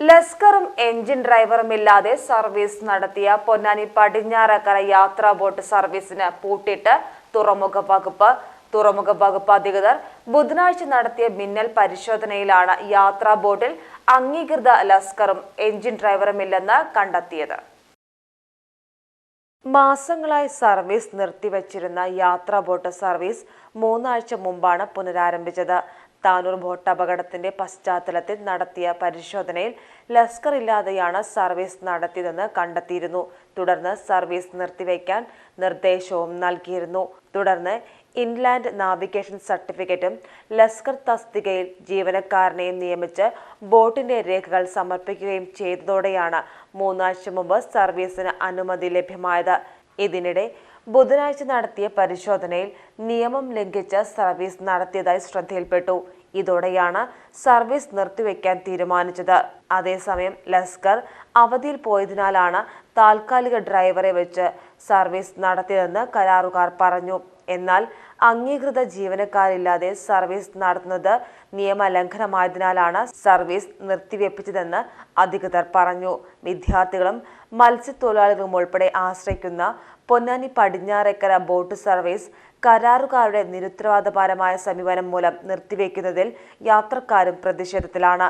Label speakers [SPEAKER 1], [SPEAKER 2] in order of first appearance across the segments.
[SPEAKER 1] ലസ്കറും engine ഡ്രൈവറും ഇല്ലാതെ service നടത്തിയ പൊന്നാനി പടിഞ്ഞാറക്കര യാത്രാ ബോട്ട് സർവീസിന് പൂട്ടിട്ട് തുറമുഖ വകുപ്പ് തുറമുഖ വകുപ്പ് അധികൃതർ ബുധനാഴ്ച നടത്തിയ മിന്നൽ പരിശോധനയിലാണ് യാത്രാ ബോട്ടിൽ അംഗീകൃത ലസ്കറും എഞ്ചിൻ ഡ്രൈവറുമില്ലെന്ന് കണ്ടെത്തിയത്. മാസങ്ങളായി സർവീസ് നിർത്തിവച്ചിരുന്ന യാത്രാ ബോട്ട് സർവീസ് മൂന്നാഴ്ച മുമ്പാണ് പുനരാരംഭിച്ചത്. താനൂർ ബോട്ട് അപകടത്തിന്റെ പശ്ചാത്തലത്തിൽ നടത്തിയ പരിശോധനയിൽ ലസ്കർ ഇല്ലാതെയാണ് സർവീസ് നടത്തിയതെന്ന് കണ്ടെത്തിയിരുന്നു. തുടർന്ന് സർവീസ് നിർത്തിവെക്കാൻ നിർദ്ദേശവും നൽകിയിരുന്നു. തുടർന്ന് ഇൻലാൻഡ് നാവിഗേഷൻ സർട്ടിഫിക്കറ്റും ലസ്കർ തസ്തികയിൽ ജീവനക്കാരനെയും നിയമിച്ച് ബോട്ടിന്റെ രേഖകൾ സമർപ്പിക്കുകയും ചെയ്തതോടെയാണ് മൂന്നാഴ്ച മുമ്പ് സർവീസിന് അനുമതി ലഭ്യമായത്. ഇതിനിടെ ബുധനാഴ്ച നടത്തിയ പരിശോധനയിൽ നിയമം ലംഘിച്ച് സർവീസ് നടത്തിയതായി ശ്രദ്ധയിൽപ്പെട്ടു. ഇതോടെയാണ് സർവീസ് നിർത്തിവെക്കാൻ തീരുമാനിച്ചത്. അതേസമയം ലസ്കർ അവധിയിൽ പോയതിനാലാണ് താൽക്കാലിക ഡ്രൈവറെ വെച്ച് സർവീസ് നടത്തിയതെന്ന് കരാറുകാർ പറഞ്ഞു. എന്നാൽ അംഗീകൃത ജീവനക്കാരില്ലാതെ സർവീസ് നടത്തുന്നത് നിയമലംഘനമായതിനാലാണ് സർവീസ് നിർത്തിവെപ്പിച്ചതെന്ന് അധികൃതർ പറഞ്ഞു. വിദ്യാർത്ഥികളും മത്സ്യത്തൊഴിലാളികളും ഉൾപ്പെടെ ആശ്രയിക്കുന്ന പൊന്നാനി പടിഞ്ഞാറേക്കര ബോട്ട് സർവീസ് കരാറുകാരുടെ നിരുത്തരവാദപരമായ സമീപനം മൂലം നിർത്തിവെക്കുന്നതിൽ യാത്രക്കാരും പ്രതിഷേധത്തിലാണ്.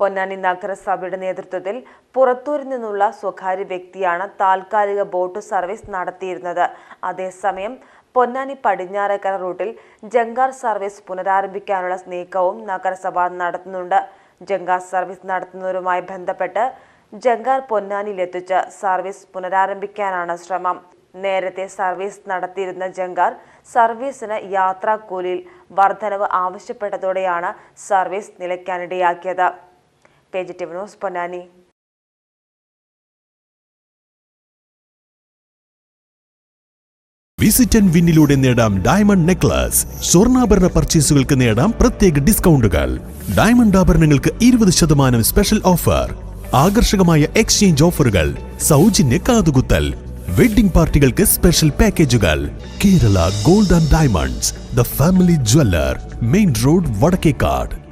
[SPEAKER 1] പൊന്നാനി നഗരസഭയുടെ നേതൃത്വത്തിൽ പുറത്തൂരിൽ നിന്നുള്ള സ്വകാര്യ വ്യക്തിയാണ് താൽക്കാലിക ബോട്ട് സർവീസ് നടത്തിയിരുന്നത്. അതേസമയം പൊന്നാനി പടിഞ്ഞാറേക്കര റൂട്ടിൽ ജങ്കാർ സർവീസ് പുനരാരംഭിക്കാനുള്ള നീക്കവും നഗരസഭ നടത്തുന്നുണ്ട്. ജങ്കാർ സർവീസ് നടത്തുന്നവരുമായി ബന്ധപ്പെട്ട് ജങ്കാർ പൊന്നാനിയിലെത്തിച്ച് സർവീസ് പുനരാരംഭിക്കാനാണ് ശ്രമം. നേരത്തെ സർവീസ് നടത്തിയിരുന്ന ജങ്കാർ സർവീസിന് യാത്രാക്കൂലിയിൽ വർധനവ് ആവശ്യപ്പെട്ടതോടെയാണ് സർവീസ് നിലയ്ക്കാനിടയാക്കിയത്. ന്യൂസ് പൊന്നാനി
[SPEAKER 2] വിസിറ്റ് ആൻഡ് വിന്നിലൂടെ നേടാം ഡയമണ്ട് നെക്ലസ് സ്വർണാഭരണ പർച്ചേസുകൾക്ക് നേടാം പ്രത്യേക ഡിസ്കൗണ്ടുകൾ ഡയമണ്ട് ആഭരണങ്ങൾക്ക് ഇരുപത് ശതമാനം സ്പെഷ്യൽ ഓഫർ ആകർഷകമായ എക്സ്ചേഞ്ച് ഓഫറുകൾ സൗജന്യ കാതുകുത്തൽ. വെഡിംഗ് പാർട്ടികൾക്ക് സ്പെഷ്യൽ പാക്കേജുകൾ Kerala gold and diamonds the family jeweller main road Vadakkekad.